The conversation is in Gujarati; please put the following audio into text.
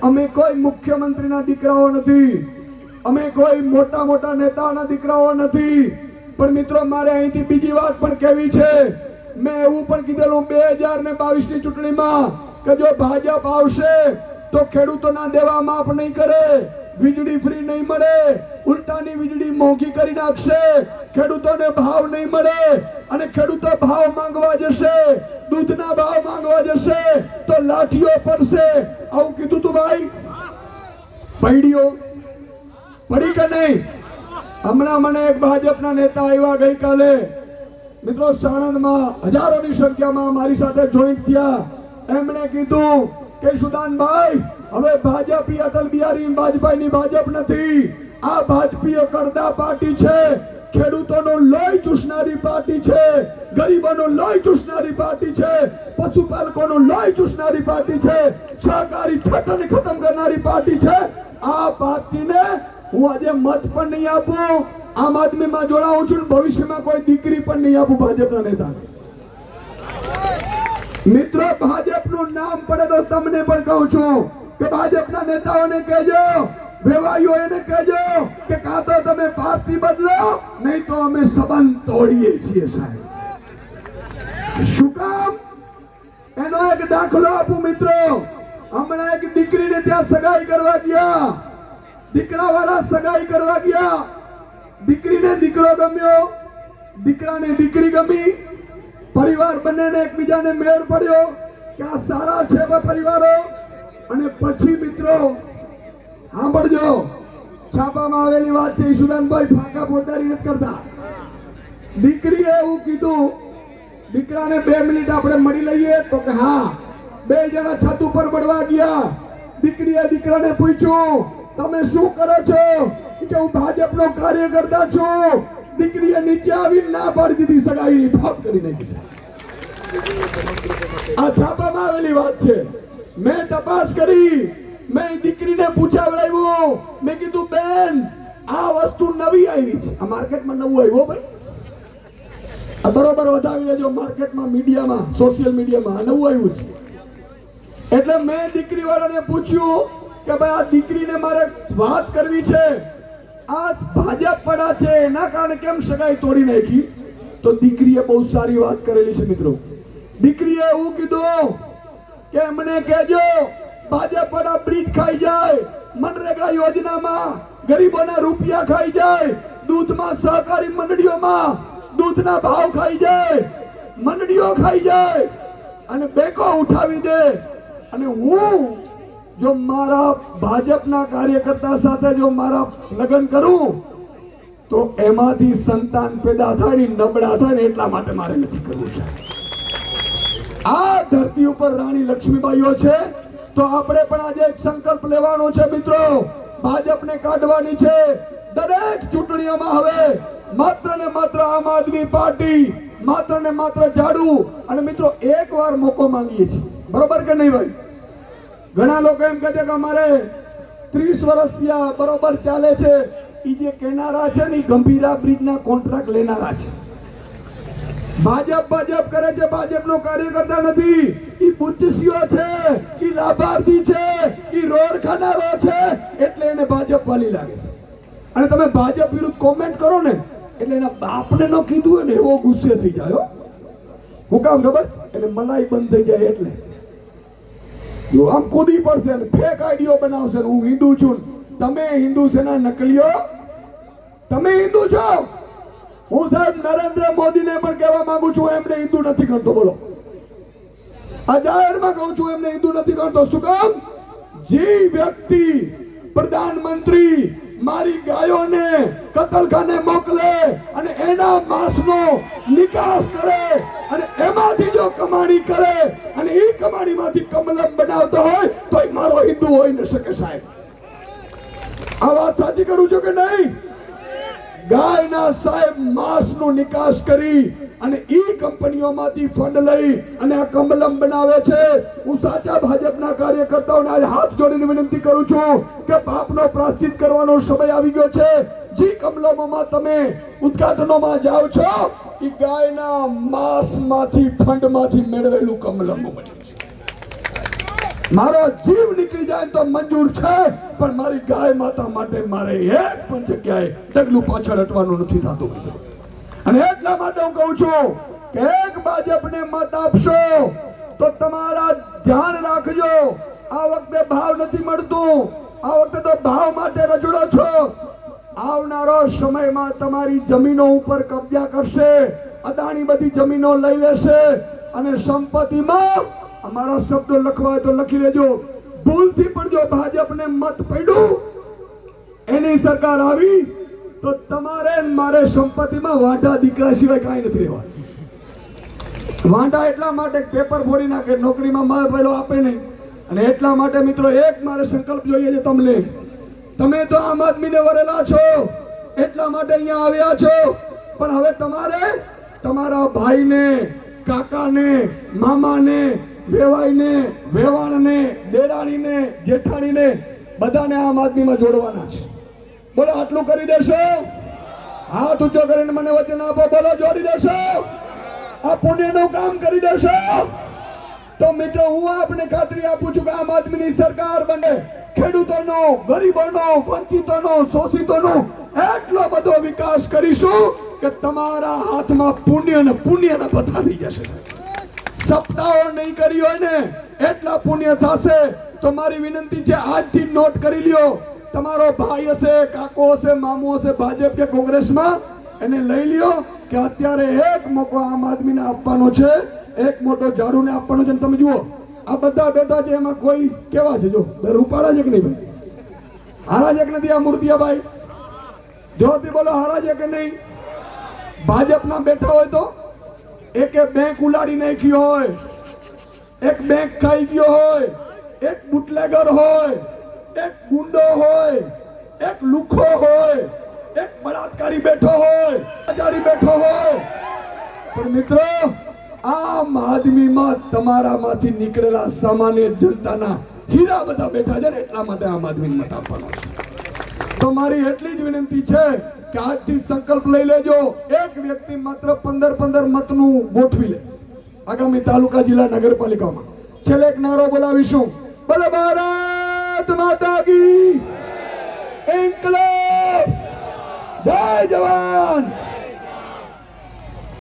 અમે કોઈ મુખ્યમંત્રીના દીકરાઓ નથી. અમે કોઈ મોટા મોટા નેતાના દીકરાઓ નથી. પણ મિત્રો, મારે અહીંથી બીજી વાત પણ કહેવી છે. મેં એવું પણ કીધેલું બે હજાર ને બાવીસની ચૂંટણીમાં કે જો ભાજપ આવશે, તો ખેડૂતોના દેવા માફ નહીં કરે. વીજળી ફ્રી નહીં મળે, ઉલટાની વીજળી મોંઘી કરી નાખશે, ખેડૂતોને ભાવ નહીં મળે અને ખેડૂતો ભાવ માંગવા જશે, દૂધના ભાવ માંગવા જશે, તો લાઠીઓ પડશે. આવું કીધું તું ભાઈ? પૈડીઓ પડી કે નહીં? હમણાં મને એક ભાજપના નેતા આવ્યા ગઈકાલે. મિત્રો, સાણંદમાં હજારોની સંખ્યામાં મારી સાથે જોઈન્ટ થયા. એમણે કીધું કે સુદાનભાઈ હવે ભાજપ અટલ બિહારી વાજપેયીની ભાજપ નથી. આ ભાજપીય કરતા પાર્ટી છે, ખેડૂતોનો લોહી ચૂસનારી પાર્ટી છે, ગરીબોનો લોહી ચૂસનારી પાર્ટી છે, પશુપાલકોનો લોહી ચૂસનારી પાર્ટી છે સહકારી ક્ષેત્રને ખતમ કરનારી પાર્ટી છે. આ પાર્ટીને હું આજે મત પણ નહીં આપું, આમ આદમીમાં જોડાઉં છું ભવિષ્યમાં કોઈ દીકરી પણ નહીં આપું ભાજપના નેતાને. મિત્રો, ભાજપનું નામ પડે તો તમને પણ કહું છું કે ભાજપના નેતાઓને કહેજો, વેવાઈઓ એને કહેજો કે કાં તો તમે પાર્ટી બદલો, નહીં તો અમે સંબંધ તોડીએ છીએ સાહેબ. શું કામ? એનો એક દાખલો આપું મિત્રો. હમણાં એક દીકરીને ત્યાં સગાઈ કરવા ગયા. દીકરા વાળા સગાઈ કરવા ગયા. દીકરીને દીકરો ગમ્યો. દીકરાને દીકરી ગમી. પરિવાર બંનેને એકબીજાને મેળ પડ્યો કે આ સારા છે પરિવારો. અને પછી મિત્રો, સાંભળજો, છાપામાં આવેલી વાત છે, ઈશુદાનભાઈ ફાંકા પોતારી નથી કરતા. દીકરીએ એવું કીધું, દીકરાને બે મિનિટ આપણે મળી લઈએ તો કે હા, બે જણા છત ઉપર મળવા ગયા. દીકરીએ દીકરાને પૂછ્યું, તમે શું કરો છો? કે હું ભાજપનો કાર્યકર્તા છું. દીકરીએ નીચે આવી ના પાડી દીધી સગાઈ ઠોક કરી નાખી આ છાપામાં આવેલી વાત છે. મેં તપાસ કરી, મેં દીકરીને પૂછાવડાવ્યું. મેં કીધું, બેન, આ વસ્તુ નવી આવી છે. આ માર્કેટમાં નવું આવ્યું ભાઈ. આ બરોબર વધાવી લેજો, માર્કેટમાં, મીડિયામાં, સોશિયલ મીડિયામાં નવું આવ્યું છે. એટલે મેં દીકરી વાળાને પૂછ્યું કે, ભાઈ, આ દીકરીને મારે વાત કરવી છે. આ ભાજપ પડા છે, એના કારણે કેમ સગાઈ તોડી નાખી? તો દીકરીએ બહુ સારી વાત કરેલી છે મિત્રો. દીકરીએ એવું કીધું કે એમને કહેજો, ભાજપ પડા બ્રિજ ખાઈ જાય, મનરેગા યોજનામાં ગરીબોના રૂપિયા ખાઈ જાય, દૂધમાં સહકારી મંડળીઓમાં દૂધના ભાવ ખાઈ જાય, મંડળીઓ ખાઈ જાય, અને બેકો ઉઠાવી દે. અને હું જો મારા ભાજપના કાર્યકર્તા સાથે જો મારા લગ્ન કરું, તો એમાંથી સંતાન પેદા થાય ને નબળા થાય ને એટલા માટે મારે નથી કરવું છે આ ધરતી ઉપર રાણી લક્ષ્મીબાઈઓ છે, તો આપણે પણ આજે એક સંકલ્પ લેવાનો છે, મિત્રો. ભાજપને કાઢવાની છે. દરેક ચૂંટણીઓમાં હવે માત્ર ને માત્ર આમ આદમી પાર્ટી, માત્ર ને માત્ર ઝાડુ. અને મિત્રો, એક વાર મોકો માંગીએ છીએ. બરોબર કે નહીં ભાઈ? ઘણા લોકો એમ કહે છે કે અમારે ત્રીસ વર્ષથી આ બરોબર ચાલે છે. એ જે કેનારા છે ને ગંભીરા બ્રિજના કોન્ટ્રાક્ટ લેનારા છે. ભાજપ ભાજપ કરે છે, ભાજપનો કાર્યકર્તા નથી. ઈ બુચ્ચીઓ છે, ઈ લાભાર્થી છે, ઈ રોડ ખાનારો છે, એટલે એને ભાજપ વાલી લાગે છે. અને તમે ભાજપ વિરુદ્ધ કોમેન્ટ કરો ને, એટલે એના બાપને ન કીધું હોય ને, એવો ગુસ્સે થઈ જાય હો. કામ ખબર? એટલે મલાઈ બંધ થઈ જાય એટલે. આમ કૂદી પડશે ને ફેક આઈડિયો બનાવશે હું હિન્દુ છું તમે હિન્દુ સેના નકલીઓ તમે હિન્દુ છો હું સાહેબ નરેન્દ્ર મોદીને પણ કહેવા માંગુ છું એમને હિન્દુ નથી ગણતો બોલો આ જાહેરમાં કહું છું એમને હિન્દુ નથી ગણતો શું કામ જે વ્યક્તિ પ્રધાનમંત્રી મારી ગાયોને કતલખાને મોકલે અને એના માંસનો નિકાસ કરે અને એમાંથી જો કમાણી કરે અને એ કમાણીમાંથી કમલમ બનાવતો હોય તો મારો હિન્દુ હોઈ ન શકે સાહેબ. આ વાત સાચી કરું છું કે નહીં? ગાયના સાહેબ માંસનો નિકાસ કરી અને ઈ કંપનીઓમાંથી ફંડ લઈ અને આ કમલમ બનાવે છે. હું સાચા ભાજપના કાર્યકર્તાઓને આજે હાથ જોડીને વિનંતી કરું છું કે પાપનો પ્રાશ્ચિત કરવાનો સમય આવી ગયો છે. જે કમલમોમાં તમે ઉદ્ઘાટનોમાં જાઓ છો એ ગાયના માંસમાંથી ફંડમાંથી મેળવેલું કમલમો બને છે. મારો જીવ નીકળી જાય તો મંજૂર છે, પણ મારી ગાય માતા માટે મારે એક પણ જગ્યાએ ડગલું પાછળ હટવાનું નથી થતું, મિત્રો. અને એટલા માટે હું કહું છું કે એક ભાજપને મત આપશો, તો તમારા ધ્યાન રાખજો. આ વખતે ભાવ નથી મળતું. આ વખતે તો ભાવ માટે રજૂડો છો. આવનારો સમયમાં તમારી જમીનો ઉપર કબજા કરશે, અદાણી બધી જમીનો લઈ લેશે, અને સંપત્તિમાં અમારા શબ્દો લખવા તો લખી લેજો. ભૂલથી પણ જો ભાજપને મત પડ્યું, એની સરકાર આવી, તો તમારે મારે સંપત્તિમાં વાંઢા દીકરા સિવાય કાંઈ નથી રહેવાનું. વાંઢા એટલા માટે પેપર ફોડી નાખે, નોકરીમાં માલ પહેલો આપે નહીં. અને એટલા માટે મિત્રો, એક મારે સંકલ્પ જોઈએ છે તમને. તમે તો આમ આદમીને વરેલા છો, એટલા માટે અહીંયા આવ્યા છો. પણ હવે તમારે તમારા ભાઈને, કાકાને, મામાને વેવાઈને, વેવાણને, દેરાણીને, જેઠાણીને બધાને આમ આદમીમાં જોડવાના છે. બોલો, આટલું કરી દેશો? હાથ ઊંચો કરીને મને વચન આપો. બોલો, જોડી દેશો? આ પુણ્યનું કામ કરી દેશો? તો મિત્રો, હું આપને ખાતરી આપું છું કે આમ આદમીની સરકાર બને. ખેડૂતોનો, ગરીબોનો, વંચિતોનો, શોષિતોનો એટલો બધો વિકાસ કરીશું કે તમારા હાથમાં પુણ્ય ને પુણ્યના પથા થઈ જશે. સપ્તાહો નહીં કરી હોય ને, એટલા પુણ્ય થશે. તો મારી વિનંતી છે, આજથી નોટ કરી લ્યો. તમારો ભાઈ હશે, કાકો હશે, મામો હશે, ભાજપ કે કોંગ્રેસમાં, એને લઈ લ્યો કે અત્યારે એક મોકો આમ આદમીને આપવાનો છે. એક મોટો ઝાડુને આપવાનો છે તમે જુઓ. આ બધા બેઠા છે, એમાં કોઈ કેવા છે? જો, દર ઉપાડા છે કે નહીં ભાઈ? હારા છે કે નથી આ મૂર્તિયા ભાઈ જોતી બોલો, હારા છે કે નહીં? ભાજપના બેઠા હોય તો? એકે બેંક ઉલાડી નાખી હોય, એક બેંક ખાઈ ગયો હોય, એક બુટલેગર હોય, એક ગુંડો હોય, એક લુખો હોય, એક બળાત્કારી બેઠો હોય, હજારી બેઠો હોય. પણ મિત્રો, આમ આદમીમાં તમારામાંથી નીકળેલા સામાન્ય જનતાના હીરા બધા બેઠા છે ને એટલા માટે આમ આદમી મત આપવાનો છે. તો મારી એટલી જ વિનંતી છે આજથી સંકલ્પ લઈ લેજો. એક વ્યક્તિ માત્ર પંદર પંદર મતનું ગોઠવી લે. આગામી તાલુકા જિલ્લા નગરપાલિકામાં. છેલ્લે એક નારો બોલાવીશું. બોલો ભારત માતા કી. ઇન્કલાબ. જય જવાન.